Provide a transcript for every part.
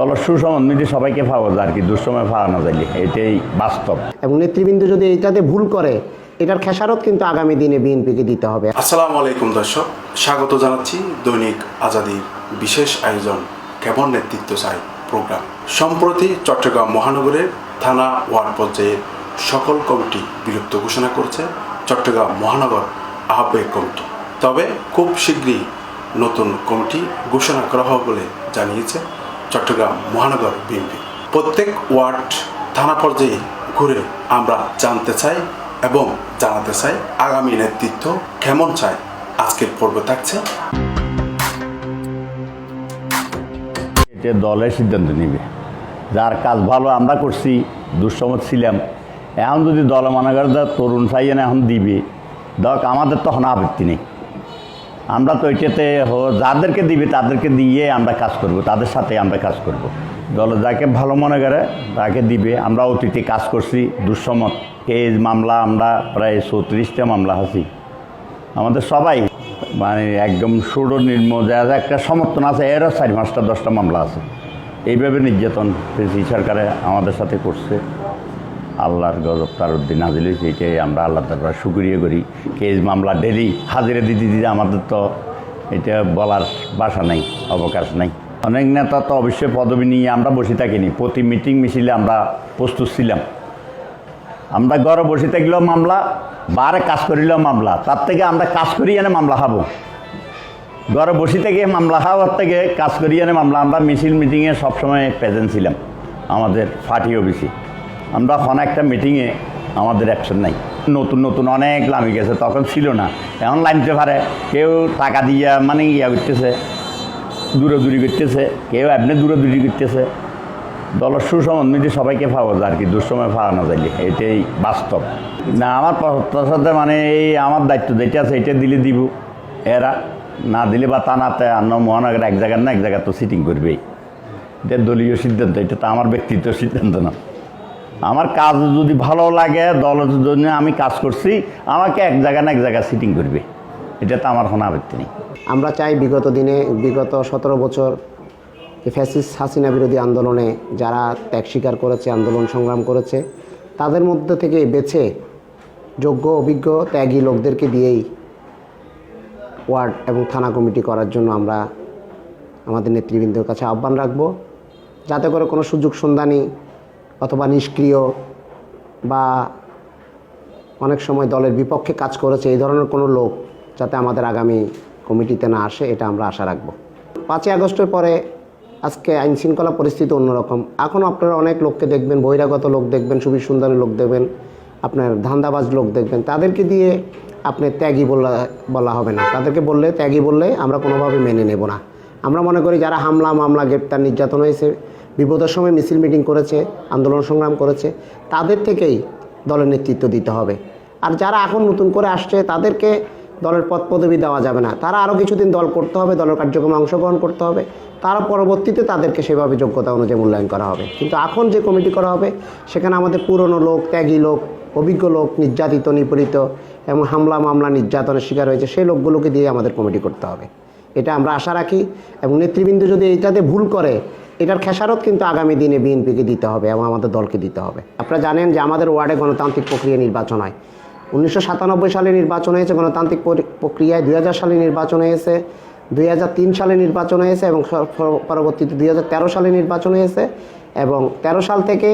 দলের সুসম্বন্ধে সবাইকে পাওয়া যায় আর কি দুঃসময় পাওয়া না যাইলে এটাই বাস্তব। এবং নেতৃবৃন্দ যদি এইটাতে ভুল করে এটার খেসারত কিন্তু আগামী দিনে বিএনপিকে দিতে হবে। আসসালামু আলাইকুম দর্শক স্বাগত জানাচ্ছি দৈনিক আজাদির বিশেষ আয়োজন কেমন নেতৃত্ব চাই প্রোগ্রাম। সম্প্রতি চট্টগ্রাম মহানগরের থানা ওয়ার্ড পর্যায়ে সকল কমিটি বিলুপ্ত ঘোষণা করছে চট্টগ্রাম মহানগর আহ্বায়ক কমিটি। তবে খুব শীঘ্রই নতুন কমিটি ঘোষণা করা হবে বলে জানিয়েছে চট্টগ্রাম মহানগর বিএনপি। প্রত্যেক ওয়ার্ড থানা পর্যায়ে ঘুরে আমরা জানতে চাই এবং জানাতে চাই আগামী নেতৃত্ব কেমন চাই আজকের পর্ব থাকছে। দলের সিদ্ধান্ত নিবে, যার কাজ ভালো আমরা করছি, দুঃসমত ছিলাম। এখন যদি দল মনে করে তরুণ সাইয়েন এখন দিবে। দেখ, আমাদের তখন আপত্তি নেই। আমরা তো এটাতে যাদেরকে দিবে তাদেরকে দিয়ে আমরা কাজ করব, তাদের সাথে আমরা কাজ করব। দল যাকে ভালো মনে করে তাকে দিবে, আমরা অতীতে কাজ করছি দুঃসমত এই মামলা, আমরা প্রায় চৌত্রিশটা মামলা আছি আমাদের সবাই মানে একদম সুর নির্ম, যা একটা সমর্থন আছে, এরও চারি পাঁচটা, দশটা মামলা আছে। এইভাবে নির্যাতন সরকারে আমাদের সাথে করছে। আল্লাহর গজব তার উদ্দিন হাজির হয়েছে, এটাই আমরা আল্লাহ তারপর সুক্রিয়া করি। কেস মামলা ডেলি হাজিরা দিতে দিতে আমাদের তো এটা বলার বাসা নেই, অবকাশ নেই। অনেক নেতা তো অবশ্যই পদবি নিয়ে আমরা বসে থাকিনি, প্রতি মিটিং মিছিলে আমরা প্রস্তুত ছিলাম। আমরা ঘরে বসে থাকলেও মামলা, বারে কাজ করিলেও মামলা, তার থেকে আমরা কাজ করি এনে মামলা খাব। ঘরে বসে থেকে মামলা খাওয়ার থেকে কাজ করি এনে মামলা, আমরা মিছিল মিটিংয়ে সবসময় প্রেজেন্ট ছিলাম, আমাদের পার্টি অফিসে আমরা এখন একটা মিটিংয়ে আমাদের অ্যাকশন নাই। নতুন নতুন অনেক লামি গেছে, তখন ছিল না। এখন লাইনতে পারে, কেউ টাকা দিয়া মানে ইয়া করতেছে, দূরদূরি করতেছে, কেউ এমনি দূরদূরি করতেছে। দলের সুসম্বন্ধে সবাইকে পাওয়া যায় আর কি, দুঃসময় পাওয়া না যাইলে, এটাই বাস্তব। না, আমার প্রত্যাশাতে মানে এই আমার দায়িত্ব যেটা আছে, এটা দিলে দিব। এরা না দিলে বা তা নাতে অন্য মহানগর এক জায়গার না এক জায়গায় তো সিটিং করবেই। এটা দলীয় সিদ্ধান্ত, এটা তো আমার ব্যক্তিত্ব সিদ্ধান্ত না। আমার কাজ যদি ভালো লাগে, দলের জন্য আমি কাজ করছি, আমাকে এক জায়গা না এক জায়গায় সিটিং করবে। এটা তো আমার কোনো আপত্তি নেই। আমরা চাই বিগত দিনে, বিগত সতেরো বছর ফ্যাসিস হাসিনা বিরোধী আন্দোলনে যারা ত্যাগ স্বীকার করেছে, আন্দোলন সংগ্রাম করেছে, তাদের মধ্যে থেকে বেছে যোগ্য, অভিজ্ঞ, ত্যাগী লোকদেরকে দিয়েই ওয়ার্ড এবং থানা কমিটি করার জন্য আমরা আমাদের নেতৃবৃন্দের কাছে আহ্বান রাখব। যাতে করে কোনো সুযোগ সন্ধানী অথবা নিষ্ক্রিয় বা অনেক সময় দলের বিপক্ষে কাজ করেছে, এই ধরনের কোনো লোক যাতে আমাদের আগামী কমিটিতে না আসে, এটা আমরা আশা রাখব। পাঁচই আগস্টের পরে আজকে আইন শৃঙ্খলা পরিস্থিতি অন্যরকম। এখন আপনারা অনেক লোককে দেখবেন, বহিরাগত লোক দেখবেন সুবীর সুন্দরী লোক দেখবেন, আপনার ধান্দাবাজ লোক দেখবেন। তাদেরকে দিয়ে আপনি ত্যাগী বলা বলা হবে না। তাদেরকে বললে, ত্যাগী বললে আমরা কোনোভাবে মেনে নেব না। আমরা মনে করি যারা হামলা, মামলা, গ্রেপ্তার, নির্যাতন হয়েছে, বিপদের সময় মিছিল, মিটিং করেছে, আন্দোলন সংগ্রাম করেছে, তাদের থেকেই দলের নেতৃত্ব দিতে হবে। আর যারা এখন নতুন করে আসছে, তাদেরকে দলের পদ পদবি দেওয়া যাবে না। তারা আরও কিছুদিন দল করতে হবে, দলের কার্যক্রমে অংশগ্রহণ করতে হবে। তারা পরবর্তীতে তাদেরকে সেভাবে যোগ্যতা অনুযায়ী মূল্যায়ন করা হবে। কিন্তু এখন যে কমিটি করা হবে, সেখানে আমাদের পুরনো লোক, ত্যাগী লোক, অভিজ্ঞ লোক, নির্যাতিত, নিপীড়িত এবং হামলা, মামলা, নির্যাতনের শিকার হয়েছে, সেই লোকগুলোকে দিয়ে আমাদের কমিটি করতে হবে। এটা আমরা আশা রাখি। এবং নেতৃবৃন্দ যদি এটাতে ভুল করে, এটার খেসারত কিন্তু আগামী দিনে বিএনপিকে দিতে হবে এবং আমাদের দলকে দিতে হবে। আপনারা জানেন যে আমাদের ওয়ার্ডে গণতান্ত্রিক প্রক্রিয়া নির্বাচন হয়। উনিশশো সাতানব্বই সালে নির্বাচন হয়েছে, গণতান্ত্রিক প্রক্রিয়ায় দুই হাজার সালে নির্বাচন হয়েছে দুই হাজার তিন সালে নির্বাচন হয়েছে এবং পরবর্তীতে দুই সালে নির্বাচন হয়েছে এবং তেরো সাল থেকে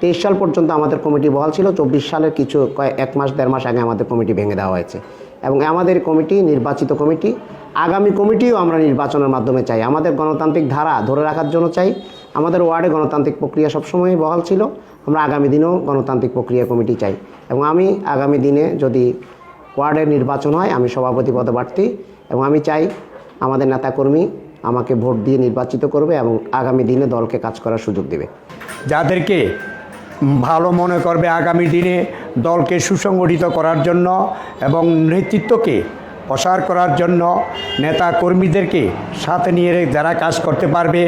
তেইশ সাল পর্যন্ত আমাদের কমিটি বহাল ছিল। চব্বিশ সালের কিছু কয়েক এক মাস, দেড় মাস আগে আমাদের কমিটি ভেঙে দেওয়া হয়েছে। এবং আমাদের কমিটি নির্বাচিত কমিটি। আগামী কমিটিও আমরা নির্বাচনের মাধ্যমে চাই। আমাদের গণতান্ত্রিক ধারা ধরে রাখার জন্য চাই। আমাদের ওয়ার্ডে গণতান্ত্রিক প্রক্রিয়া সবসময় বহাল ছিল। আমরা আগামী দিনেও গণতান্ত্রিক প্রক্রিয়া কমিটি চাই। এবং আমি আগামী দিনে যদি ওয়ার্ডের নির্বাচন হয়, আমি সভাপতি পদে প্রার্থী। এবং আমি চাই আমাদের নেতাকর্মী আমাকে ভোট দিয়ে নির্বাচিত করবে এবং আগামী দিনে দলকে কাজ করার সুযোগ দেবে। যাদেরকে ভালো মনে করবে আগামী দিনে দলকে সুসংগঠিত করার জন্য এবং নেতৃত্বকে প্রসার করার জন্য নেতা কর্মীদেরকে সাথে নিয়ে যারা কাজ করতে পারবে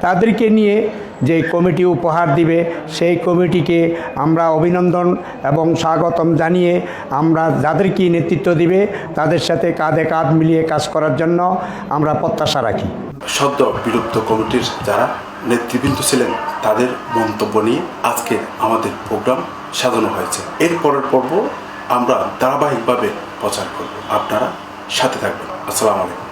তাদেরকে নিয়ে যে কমিটি উপহার দিবে, সেই কমিটিকে আমরা অভিনন্দন এবং স্বাগতম জানিয়ে আমরা যাদেরকে নেতৃত্ব দিবে তাদের সাথে কাঁধে কাঁধ মিলিয়ে কাজ করার জন্য আমরা প্রত্যাশা রাখি। সদ্য বিলুপ্ত কমিটির যারা নেতৃবৃন্দ ছিলেন তাদের মন্তব্য নিয়ে আজকে আমাদের প্রোগ্রাম সাজানো হয়েছে। এর পরের পর্ব আমরা ধারাবাহিকভাবে প্রচার করব। আপনারা সাথে থাকবেন। আসসালামু আলাইকুম।